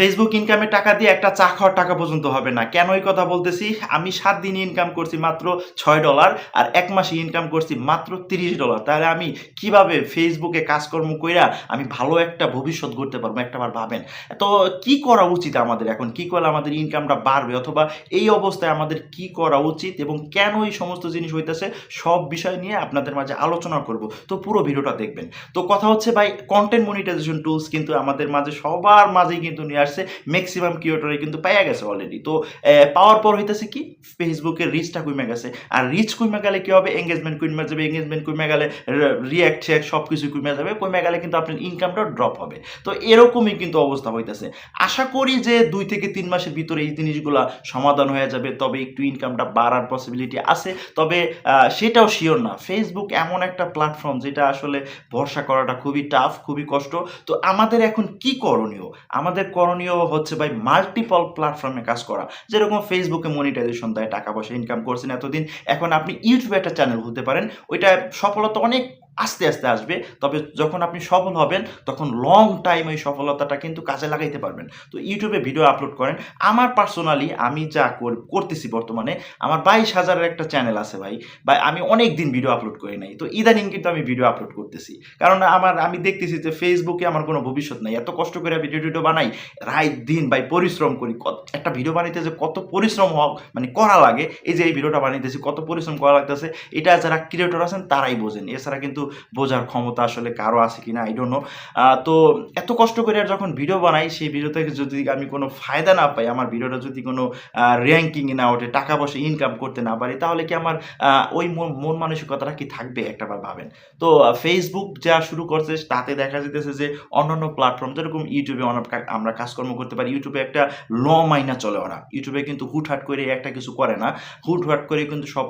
Facebook ইনকামের টাকা দিয়ে একটা চা খাওয়ার টাকা পর্যন্ত হবে না। কেন এই কথা বলতেছি? আমি সাত দিন ইনকাম করছি মাত্র ছয় ডলার আর এক মাসে ইনকাম করছি মাত্র তিরিশ ডলার তাহলে আমি কীভাবে ফেসবুকে কাজকর্ম কইরা আমি ভালো একটা ভবিষ্যৎ গড়তে পারব একটাবার ভাবেন? তো কি করা উচিত আমাদের এখন? কি করলে আমাদের ইনকামটা বাড়বে? অথবা এই অবস্থায় আমাদের কি করা উচিত এবং কেন এই সমস্ত জিনিস হইতেছে? সব বিষয় নিয়ে আপনাদের মাঝে আলোচনা করব। তো পুরো ভিডিওটা দেখবেন। তো কথা হচ্ছে ভাই কন্টেন্ট মনিটাইজেশন টুলস কিন্তু আমাদের মাঝে সবার মাঝেই কিন্তু নিয়ে আসছে ম্যাক্সিমাম কিউটারে কিন্তু পাইয়া গেছে অলরেডি তো পাওয়ার পর হইতেছে কি ফেসবুকের রিচটা কমে গেছে। আর রিচ কমে গেলে কি হবে? এঙ্গেজমেন্ট কমে যাবে এঙ্গেজমেন্ট কমে গেলে রিয়াক্ট ঠ্যাক সব কিছু কমে যাবে কমে গেলে কিন্তু আপনার ইনকামটা ড্রপ হবে। তো এরকমই কিন্তু অবস্থা হইতেছে। আশা করি যে দুই থেকে তিন মাসের ভিতরে এই জিনিসগুলা সমাধান হয়ে যাবে, তবে একটু ইনকামটা বাড়ার পসিবিলিটি আছে। তবে সেটাও শিওর না। ফেসবুক এমন একটা প্ল্যাটফর্ম যেটা আসলে ভরসা করাটা খুবই টাফ খুবই কষ্ট। তো আমাদের এখন কি করণীয়? আমাদের করণীয় হচ্ছে ভাই মাল্টিপল প্ল্যাটফর্মে কাজ করা। যেরকম ফেসবুকে মনিটাইজেশন দেয়, টাকা পয়সা ইনকাম করছেন এতদিন। এখন আপনি ইউটিউবে একটা চ্যানেল হতে পারেন। ওইটা সফলতা অনেক আস্তে আস্তে আসবে। তবে যখন আপনি সফল হবেন, তখন লং টাইম ওই সফলতাটা কিন্তু কাজে লাগাইতে পারবেন। তো ইউটিউবে ভিডিও আপলোড করেন। আমার পার্সোনালি আমি যা কর- করতেছি বর্তমানে, আমার বাইশ হাজারের একটা চ্যানেল আছে ভাই। বা আমি অনেক দিন ভিডিও আপলোড করি নাই। তো ইদানিং কিন্তু আমি ভিডিও আপলোড করতেছি। কারণ আমার, আমি দেখতেছি যে ফেসবুকে আমার কোনো ভবিষ্যৎ নাই। এত কষ্ট করে ভিডিও টিডিও বানাই রাত দিন ভাই পরিশ্রম করি। একটা ভিডিও বানাইতে যে কত পরিশ্রম হোক মানে করা লাগে। এই যে এই ভিডিওটা বানাইতেছি, কত পরিশ্রম করা লাগতেছে, এটা যারা ক্রিয়েটর আছেন তারাই বোঝেন। এছাড়া কিন্তু বোঝার ক্ষমতা আসলে কারও আছে কিনা আই ডোন্ট নো তো এত কষ্ট করে আর যখন ভিডিও বানাই, সেই ভিডিও থেকে যদি আমি কোনো ফায়দা না পাই, আমার ভিডিওটা যদি কোনো র্যাঙ্কিংয়ে না ওঠে, টাকা পয়সা ইনকাম করতে না পারি, তাহলে কি আমার ওই মন মন মানসিকতাটা কি থাকবে? একটাবার ভাবেন। তো ফেসবুক যা শুরু করছে, তাতে দেখা যেতেছে যে অন্যান্য প্ল্যাটফর্ম যেরকম ইউটিউবে আমরা কাজকর্ম করতে পারি ইউটিউবে একটা ল মাইনা চলে ওরা। ইউটিউবে কিন্তু হুটহাট করে একটা কিছু করে না। হুটহাট করে কিন্তু সব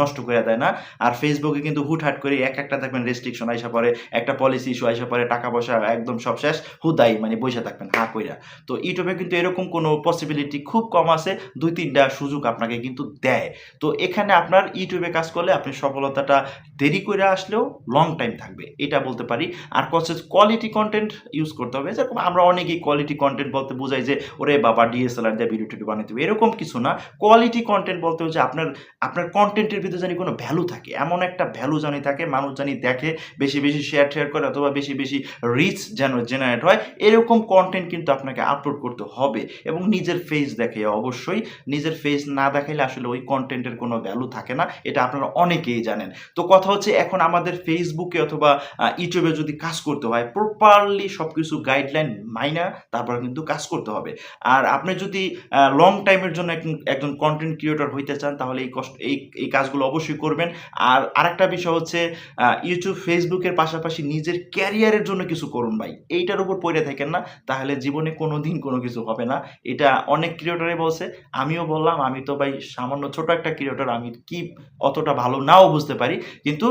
নষ্ট করে দেয় না। আর ফেসবুকে কিন্তু হুটহাট করে এক একটা দেখবেন রেস্ট্রিকশন আইসা পরে একটা পলিসি ইস্যু আইসা পরে টাকা পয়সা একদম সব শেষ, হুদাই মানে বসে থাকবেন, হা কইরা। তো ইউটিউবে কিন্তু এরকম কোনো পসিবিলিটি খুব কম আছে, দুই তিনটা সুযোগ আপনাকে কিন্তু দেয়। তো এখানে আপনার ইউটিউবে কাজ করলে আপনি সফলতাটা দেরি করে আসলেও লং টাইম থাকবে, এটা বলতে পারি। আর কচ্ছে কোয়ালিটি কন্টেন্ট ইউজ করতে হবে, যেরকম আমরা অনেকেই কোয়ালিটি কন্টেন্ট বলতে বোঝাই যে, ওরে বাবা ডিএসএলআর দিয়ে ভিডিও টিডিও বানাতে হবে, এরকম কিছু না। কোয়ালিটি কন্টেন্ট বলতে হচ্ছে আপনার আপনার কন্টেন্টের ভিতরে জানি কোনো ভ্যালু থাকে, এমন একটা ভ্যালু জানি থাকে, মানুষ জানি দেখে বেশি বেশি শেয়ার শেয়ার করে অথবা বেশি বেশি রিচ যেন জেনারেট হয়, এরকম কন্টেন্ট কিন্তু আপনাকে আপলোড করতে হবে এবং নিজের ফেস দেখে অবশ্যই। নিজের ফেস না দেখাইলে আসলে ওই কন্টেন্টের কোনো ভ্যালু থাকে না, এটা আপনারা অনেকেই জানেন। তো কথা হচ্ছে এখন আমাদের ফেসবুকে অথবা ইউটিউবে যদি কাজ করতে হয় প্রপারলি সব কিছু গাইডলাইন মাইনা তারপর কিন্তু কাজ করতে হবে। আর আপনি যদি লং টাইমের জন্য একজন- কন্টেন্ট ক্রিয়েটর হইতে চান, তাহলে এই কষ্ট, এই এই কাজগুলো অবশ্যই করবেন। আর আরেকটা বিষয় হচ্ছে ইউটিউব ফেসবুকের পাশাপাশি নিজের ক্যারিয়ারের জন্য কিছু করুন ভাই। এইটার উপর পড়ে থাকেন না, তাহলে জীবনে কোনো দিন কোনো কিছু হবে না। এটা অনেক ক্রিয়েটরে বলছে, আমিও বললাম, আমি তো ভাই সামান্য ছোট একটা ক্রিয়েটার আমি কি অতটা ভালো নাও বুঝতে পারি। কিন্তু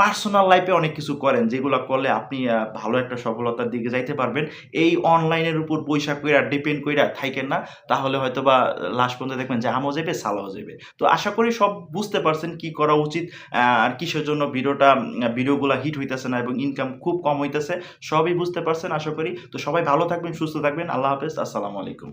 পার্সোনাল লাইফে অনেক কিছু করেন, যেগুলো করলে আপনি ভালো একটা সফলতার দিকে যাইতে পারবেন। এই অনলাইনের উপর পয়সা কইরা ডিপেন্ড কইরা থাকেন না, তাহলে হয়তো বা লাস্ট পর্যন্ত দেখবেন যে আমও যাবে সালাও যাবে তো আশা করি সব বুঝতে পারছেন কি করা উচিত আর কিসের জন্য ভিডিওটা ভিডিওগুলো হিট হইতেছে না এবং ইনকাম খুব কম হইতেছে, সবই বুঝতে পারছেন, আশা করি। তো সবাই ভালো থাকবেন, সুস্থ থাকবেন, আল্লাহ হাফেজ, আসসালামু আলাইকুম।